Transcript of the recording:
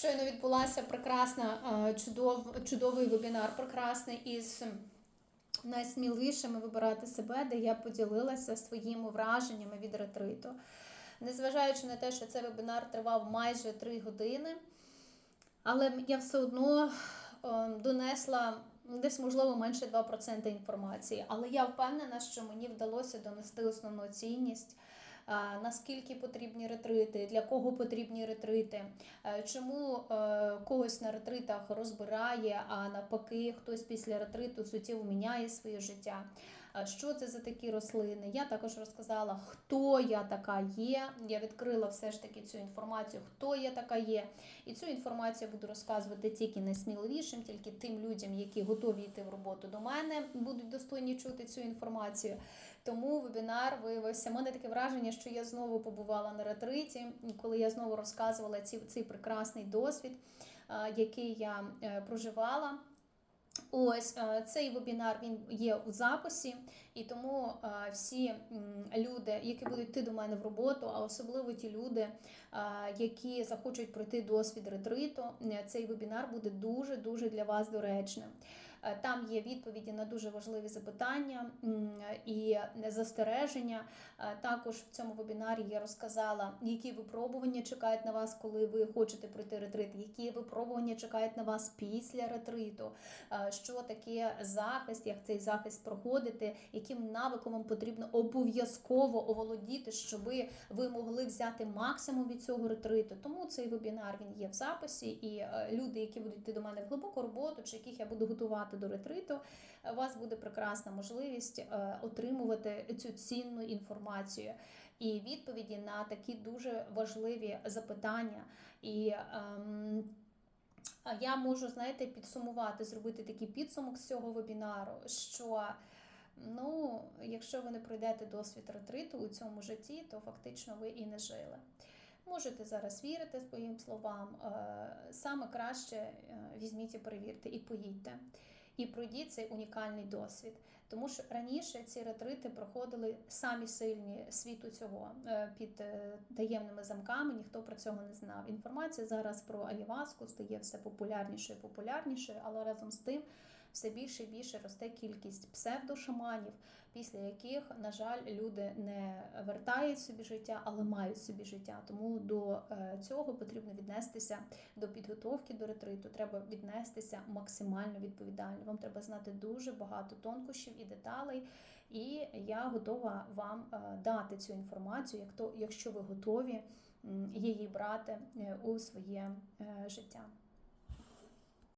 Щойно відбулася прекрасна, е, чудов, чудовий вебінар, прекрасний із найсміливішими вибирати себе, де я поділилася своїми враженнями від ретриту. Незважаючи на те, що цей вебінар тривав майже 3 години, але я все одно е, донесла десь, можливо, менше 2% інформації. Але я впевнена, що мені вдалося донести основну цінність. Наскільки потрібні ретрити, для кого потрібні ретрити, чому е, когось на ретритах розбирає, а навпаки, хтось після ретриту суттєво міняє своє життя. Е, Що це за такі рослини? Я також розказала, хто я така є. Я відкрила все ж таки цю інформацію, хто я така є. І цю інформацію буду розказувати тільки найсміливішим, тільки тим людям, які готові йти в роботу до мене, будуть достойні чути цю інформацію. Тому вебінар виявився. У мене таке враження, що я знову побувала на ретриті, коли я знову розказувала цей прекрасний досвід, е, який я е, проживала. Ось е, цей вебінар він є у записі, і тому е, всі люди, які будуть йти до мене в роботу, а особливо ті люди, е, які захочуть пройти досвід ретриту, цей вебінар буде дуже дуже для вас доречним. Е, Там є відповіді на дуже важливі запитання і застереження. Е, Також в цьому вебінарі я розказала, які випробування чекають на вас, коли ви хочете пройти ретрит, які випробування чекають на вас після ретриту, е, що таке захист, як цей захист проходити, яким навиком вам потрібно обов'язково оволодіти, щоб ви могли взяти максимум від цього ретриту. Тому цей вебінар він є в записі, і люди, які будуть йти до мене в глибоку роботу, чи яких я буду готувати до ретриту, у вас буде прекрасна можливість е, отримувати цю цінну інформацію і відповіді на такі дуже важливі запитання. І ем, я можу, знаєте, підсумувати, зробити такий підсумок з цього вебінару, що ну, якщо ви не пройдете досвід ретриту у цьому житті, то фактично ви і не жили. Можете зараз вірити своїм словам. е, Саме краще е, візьміть і перевірте і поїдьте. І пройдіть цей унікальний досвід. Тому що раніше ці ретрити проходили самі сильні світу цього е, під е, таємними замками, ніхто про цього не знав. Інформація зараз про Аєваску стає все популярнішою і популярнішою, але разом з тим все більше і більше росте кількість псевдошаманів, після яких, на жаль, люди не вертають собі життя, але мають собі життя. Тому до е, цього потрібно віднестися до підготовки до ретриту. Треба віднестися максимально відповідально. Вам треба знати дуже багато тонкощів і деталей, і я готова вам е, дати цю інформацію, як то, якщо ви готові її брати е, у своє життя.